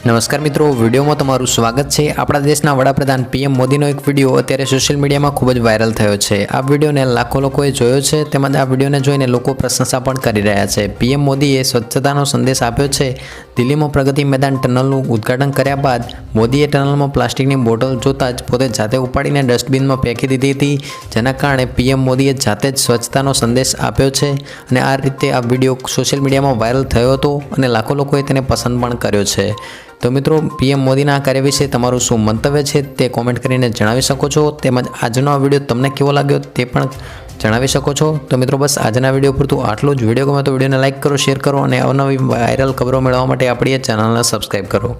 નમસ્કાર મિત્રો, વિડીયોમાં તમારું સ્વાગત છે. આપણા દેશના વડાપ્રધાન પીએમ મોદીનો એક વીડિયો અત્યારે સોશિયલ મીડિયામાં ખૂબ જ વાયરલ થયો છે. આ વિડીયોને લાખો લોકોએ જોયો છે, તેમજ આ વિડીયોને જોઈને લોકો પ્રશંસા પણ કરી રહ્યા છે. પીએમ મોદીએ સ્વચ્છતાનો સંદેશ આપ્યો છે. દિલ્હીમાં પ્રગતિ મેદાન ટનલનું ઉદ્ઘાટન કર્યા બાદ મોદીએ ટનલમાં પ્લાસ્ટિકની બોટલ જોતાં જ પોતે જાતે ઉપાડીને ડસ્ટબિનમાં ફેંકી દીધી હતી. જેના કારણે પીએમ મોદીએ જાતે જ સ્વચ્છતાનો સંદેશ આપ્યો છે અને આ રીતે આ વીડિયો સોશિયલ મીડિયામાં વાયરલ થયો હતો અને લાખો લોકોએ તેને પસંદ પણ કર્યો છે. તો મિત્રો, પીએમ મોદીના આ કાર્ય વિશે તમારું શું મંતવ્ય છે તે કોમેન્ટ કરીને જણાવી શકો છો. તેમજ આજનો આ વીડિયો તમને કેવો લાગ્યો તે પણ જણાવી શકો છો. તો મિત્રો, બસ આજના વીડિયો પૂરતું આટલું જ. વીડિયો ગમે તો વિડીયોને લાઇક કરો, શેર કરો અને અવનવી વાયરલ ખબરો મેળવવા માટે આપણી ચેનલને સબસ્ક્રાઈબ કરો.